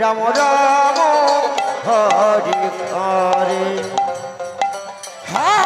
Ram Ram Hari Hare. Hare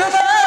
Ram Hare